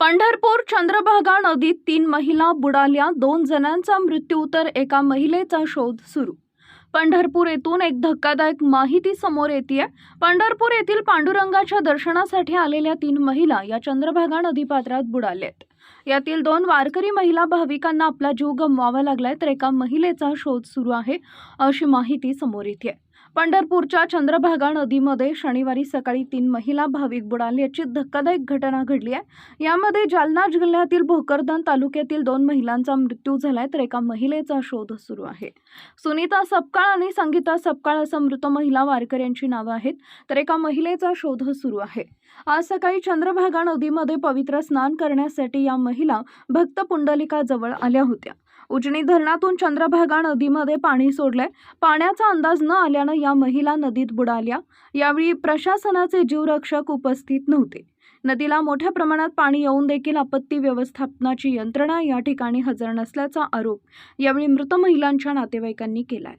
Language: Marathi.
पंढरपूर चंद्रभागा नदीत तीन महिला बुडाल्या. दोन जणांचा मृत्यू तर एका महिलेचा शोध सुरू. पंढरपूर येथून एक धक्कादायक माहिती समोर येते पंढरपूर येथील पांडुरंगाच्या दर्शनासाठी आलेल्या तीन महिला या चंद्रभागा नदीपात्रात बुडाल्यात. यातील दोन वारकरी महिला भाविकांना आपला जीव गमवावा लागलाय तर एका महिलेचा शोध सुरू आहे अशी माहिती समोर येते. पंढरपूरच्या चंद्रभागा नदीमध्ये शनिवारी सकाळी तीन महिला भाविक बुडाल्याची धक्कादायक घटना घडली आहे. यामध्ये जालना जिल्ह्यातील भोकरदन तालुक्यातील दोन महिलांचा मृत्यू झालाय तर एका महिलेचा शोध सुरू आहे. सुनीता सपकाळ आणि संगीता सपकाळ असं मृत महिला वारकऱ्यांची नावं आहेत तर एका महिलेचा शोध सुरू आहे. आज सकाळी चंद्रभागा नदीमध्ये पवित्र स्नान करण्यासाठी या महिला भक्त पुंडलिका जवळ आल्या होत्या. उजनी धरणातून चंद्रभागा नदीमध्ये पाणी सोडलंय. पाण्याचा अंदाज न आल्यानं या महिला नदीत बुडाल्या. यावेळी प्रशासनाचे जीवरक्षक उपस्थित नव्हते. नदीला मोठ्या प्रमाणात पाणी येऊन देखील आपत्ती व्यवस्थापनाची यंत्रणा या ठिकाणी हजर नसल्याचा आरोप यावेळी मृत महिलांच्या नातेवाईकांनी केलाय.